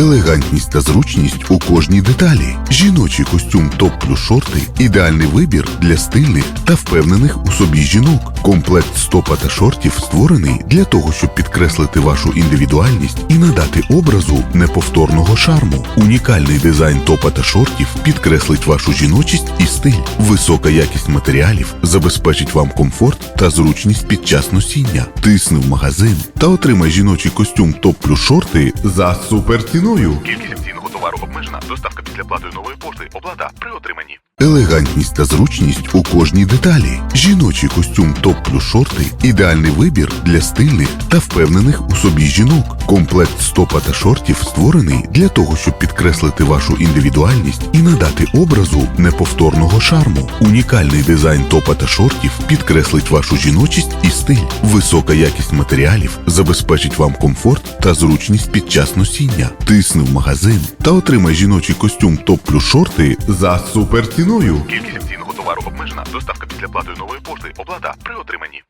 Who Елегантність та зручність у кожній деталі. Жіночий костюм топ плюс шорти ідеальний вибір для стильних та впевнених у собі жінок. Комплект стопа та шортів створений для того, щоб підкреслити вашу індивідуальність і надати образу неповторного шарму. Унікальний дизайн топа та шортів підкреслить вашу жіночість і стиль. Висока якість матеріалів забезпечить вам комфорт та зручність під час носіння. Тисни в магазин та отримай жіночий костюм топ плюс шорти за суперціною. Кількість акційного товару обмежена. Доставка після плати нової пошти. Оплата при отриманні. Елегантність та зручність у кожній деталі. Жіночий костюм топ плюс шорти ідеальний вибір для стильних та впевнених у собі жінок. Комплект стопа та шортів створений для того, щоб підкреслити вашу індивідуальність і надати образу неповторного шарму. Унікальний дизайн топа та шортів підкреслить вашу жіночість і стиль. Висока якість матеріалів забезпечить вам комфорт та зручність під час носіння. Тисни в магазин та отримай жіночий костюм топ плюс шорти за суперціною. Кількість акційного товару обмежена. Доставка після плати нової пошти. Оплата при отриманні.